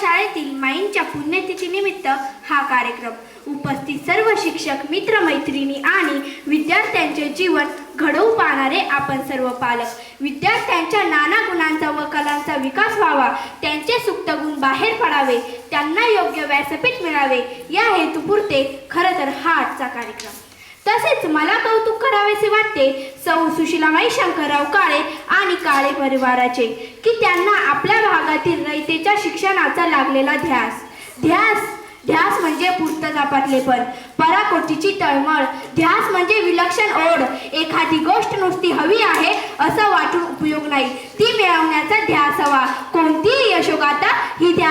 शाळेतील माईंच्या पुण्यतिथी निमित्त हा कार्यक्रम. उपस्थित सर्व शिक्षक मित्रमैत्रिणी आणि विद्यार्थ्यांचे जीवन घडवू पाहणारे आपण सर्व पालक. विद्यार्थ्यांच्या नाना गुणांचा व कलांचा विकास व्हावा त्यांचे सुप्त गुण बाहेर पडावे त्यांना योग्य व्यासपीठ मिळावे या हेतुपुरते खरं तर हा आजचा कार्यक्रम. तसेच मला कौतुक करावेसे वाटते. सौ सुशिलामाई शंकरराव काळे आणि काळे परिवाराचे की त्यांना आपल्या भागातील रयतेच्या शिक्षणाचा लागलेला ध्यास. ध्यास ध्यास म्हणजे पूर्तजापातलेपण पराकोटीची तळमळ. ध्यास म्हणजे विलक्षण ओढ. एखादी गोष्ट नुसती हवी आहे असं वाटून उपयोग नाही. ती मिळवण्याचा ध्यास हवा. कोणतीही यशोगाथा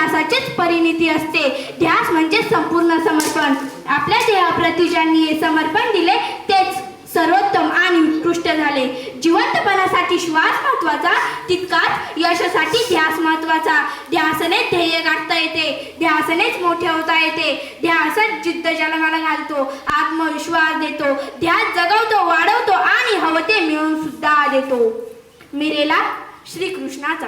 ध्यासाचीच परिणिती असते. ध्यास म्हणजे संपूर्ण समर्पण. आपल्या देहाप्रती ज्यांनी हे समर्पण दिले तेच सर्वोत्तम आणि उत्कृष्ट झाले. जिवंतपणासाठी श्वास महत्त्वाचा तितकाच यशासाठी ध्यास महत्त्वाचा ध्यासने ध्येय गाठता येते. ध्यासनेच मोठे होता येते. ध्यासच जिद्द जन्माला घालतो आत्मविश्वास देतो. ध्यास जगवतो वाढवतो आणि हवते मिळून सुद्धा देतो. मिरेला श्रीकृष्णाचा.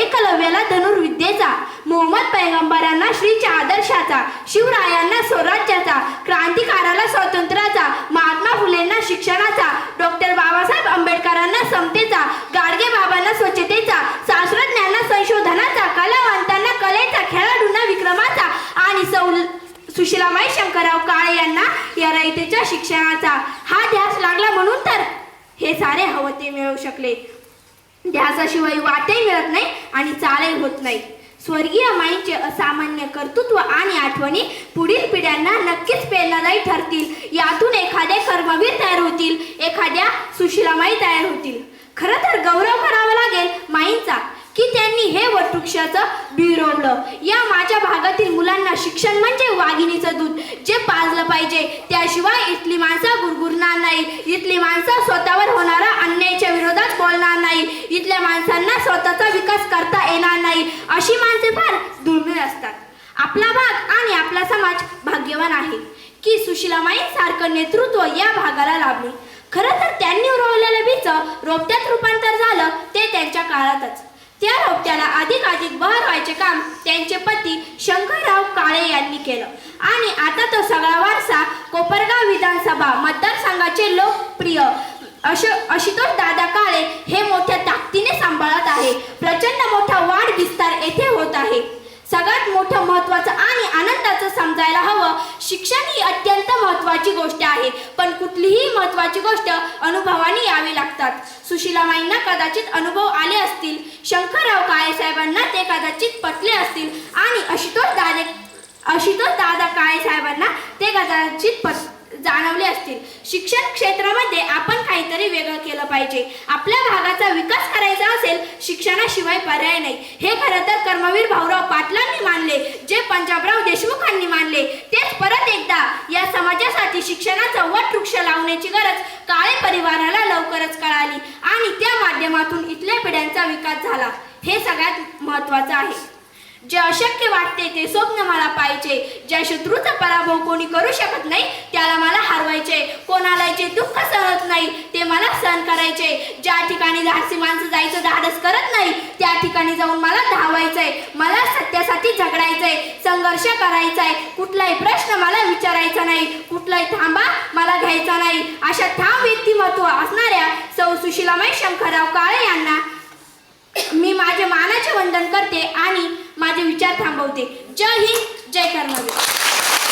एकलव्याला धनुर्विद्येचा मोहम्मद पैगंबरांना श्रीच्या आदर्शाचा शिवरायांना स्वराज्याचा क्रांतिकाराला स्वातंत्र्याचा महात्मा फुलेंना शिक्षणाचा डॉक्टर बाबासाहेब आंबेडकरांना समतेचा गाडगे बाबांना स्वच्छतेचा शास्त्रज्ञांना संशोधनाचा कलावंतांना कलेचा खेळाडूंना विक्रमाचा आणि सौ सुशिलामाई शंकरराव काळे यांना या रयतेच्या शिक्षणाचा. हा ध्यास लागला म्हणून तर हे सारे हवं ते मिळवू शकले. ध्यासाशिवाय वाटही मिळत नाही आणि चालही होत नाही. स्वर्गीय माईंचे असामान्य कर्तृत्व आणि आठवणी पुढील पिढ्यांना नक्कीच प्रेरणादायी ठरतील. यातून एखादे कर्मवीर तयार होतील एखाद्या सुशिलामाई तयार होतील. खरं तर गौरव करावा लागेल माईंचा की त्यांनी हे वटवृक्षाचं बिरवलं या माझ्या भागातील मुलांना शिक्षण म्हणजे वाघिणीचं दूध. जे पाजलं पाहिजे त्याशिवाय इथली माणसं गुरगुरणार नाही इथली माणसं स्वतःवर होणारा स्वतःचा विकास करता येणार नाही. अशी माणसे फार दुर्मिळ असतात. आपला भाग आणि आपला समाज भाग्यवान आहे. की सुशिलामाई सारखं नेतृत्व या भागाला लाभले. खरं तर त्यांनी उरवलेलं बीच रोपट्यात रूपांतर झालं ते त्यांच्या काळातच. त्या रोपट्याला अधिक अधिक बहर व्हायचे काम त्यांचे पती शंकरराव काळे यांनी केलं. आणि आता तो सगळा वारसा कोपरगाव विधानसभा मतदारसंघाचे लोकप्रिय अशो आशुतोष दादा काळे हे मोठ्या ताकदीने सांभाळत आहे प्रचंड मोठा वाढ विस्तार येथे होत आहे सगळ्यात मोठं महत्वाचं आणि आनंदाचं समजायला हवं. शिक्षण ही अत्यंत महत्वाची गोष्ट आहे पण कुठलीही महत्वाची गोष्ट अनुभवाने यावी लागतात. सुशीलाबाईंना कदाचित अनुभव आले असतील शंकरराव काळे साहेबांना ते कदाचित पटले असतील आणि आशुतोष दादे आशुतोष दादा काळे साहेबांना ते कदाचित पट जाणवले असतील. शिक्षण क्षेत्रामध्ये आपण काहीतरी वेगळं केलं पाहिजे. आपल्या भागाचा विकास असेल शिक्षणाशिवाय पर्याय नाही. हे खरं तर कर्मवीर भाऊराव पाटलांनी मानले जे पंजाबराव देशमुखांनी मानले. तेच परत एकदा या समाजासाठी शिक्षणाचा वटवृक्ष लावण्याची गरज काळे परिवाराला लवकरच कळाली आणि त्या माध्यमातून इथल्या पिढ्यांचा विकास झाला. हे सगळ्यात महत्त्वाचं आहे. जे अशक्य वाटते ते स्वप्न मला पाहिजे ज्या शत्रूचा पराभव कोणी करू शकत नाही त्याला मला हरवायचे. कोणाला जे दुःख सहत नाही ते मला सहन करायचे. ज्या ठिकाणी धाडसी माणसं जायचं धाडस करत नाही त्या ठिकाणी जाऊन मला धावायचंय. मला सत्यासाठी झगडायचंय. संघर्ष करायचाय. कुठलाही प्रश्न मला विचारायचा नाही. कुठलाही थांबा मला घ्यायचा नाही. अशा ठाम व्यक्तिमत्व असणाऱ्या सौ सुशीलामय शंकरराव काळे यांना मी माझे मानाचे वंदन करते आणि माझे विचार थांबवते. जय हिंद जय कर्मवीर.